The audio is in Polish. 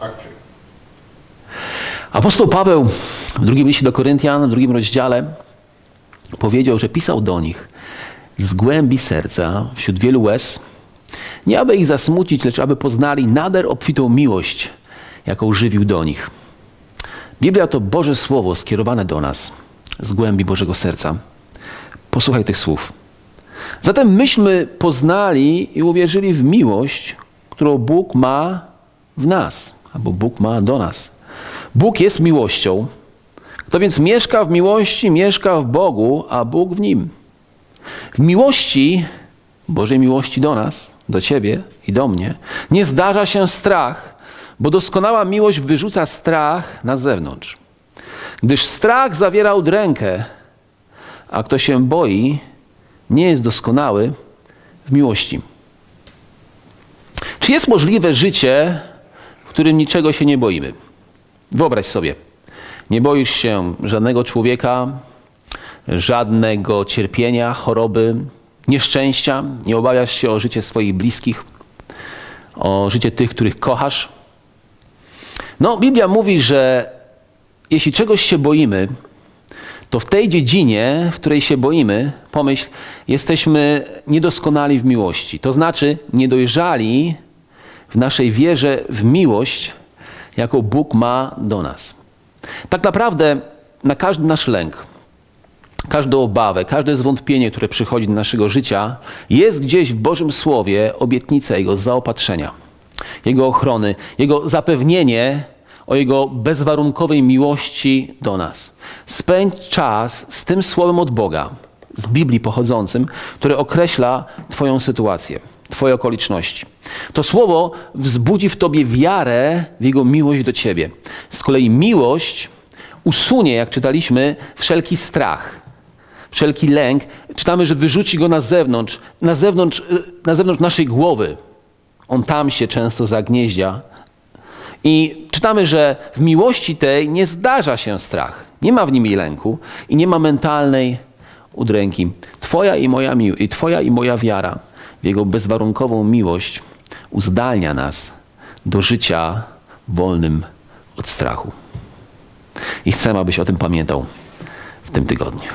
Akcja. Apostoł Paweł w drugim liście do Koryntian, w drugim rozdziale powiedział, że pisał do nich z głębi serca, wśród wielu łez, nie aby ich zasmucić, lecz aby poznali nader obfitą miłość, jaką żywił do nich. Biblia to Boże Słowo skierowane do nas z głębi Bożego serca. Posłuchaj tych słów. Zatem myśmy poznali i uwierzyli w miłość, którą Bóg ma w nas, albo Bóg ma do nas. Bóg jest miłością. Kto więc mieszka w miłości, mieszka w Bogu, a Bóg w nim. W miłości, Bożej miłości do nas, do Ciebie i do mnie, nie zdarza się strach, bo doskonała miłość wyrzuca strach na zewnątrz. Gdyż strach zawiera udrękę, a kto się boi, nie jest doskonały w miłości. Czy jest możliwe życie, którym niczego się nie boimy? Wyobraź sobie, nie boisz się żadnego człowieka, żadnego cierpienia, choroby, nieszczęścia, nie obawiasz się o życie swoich bliskich, o życie tych, których kochasz. No, Biblia mówi, że jeśli czegoś się boimy, to w tej dziedzinie, w której się boimy, pomyśl, jesteśmy niedoskonali w miłości. To znaczy niedojrzali w naszej wierze w miłość, jaką Bóg ma do nas. Tak naprawdę na każdy nasz lęk, każdą obawę, każde zwątpienie, które przychodzi do naszego życia, jest gdzieś w Bożym Słowie obietnica Jego zaopatrzenia, Jego ochrony, Jego zapewnienie o Jego bezwarunkowej miłości do nas. Spędź czas z tym Słowem od Boga, z Biblii pochodzącym, które określa Twoją sytuację, Twoje okoliczności. To Słowo wzbudzi w Tobie wiarę w Jego miłość do Ciebie. Z kolei miłość usunie, jak czytaliśmy, wszelki strach, wszelki lęk. Czytamy, że wyrzuci go na zewnątrz, na zewnątrz, y, na zewnątrz naszej głowy. On tam się często zagnieździa. I czytamy, że w miłości tej nie zdarza się strach. Nie ma w nim lęku i nie ma mentalnej udręki. Twoja i moja, mi- i twoja i moja wiara Jego bezwarunkową miłość uzdalnia nas do życia wolnym od strachu. I chcę, abyś o tym pamiętał w tym tygodniu.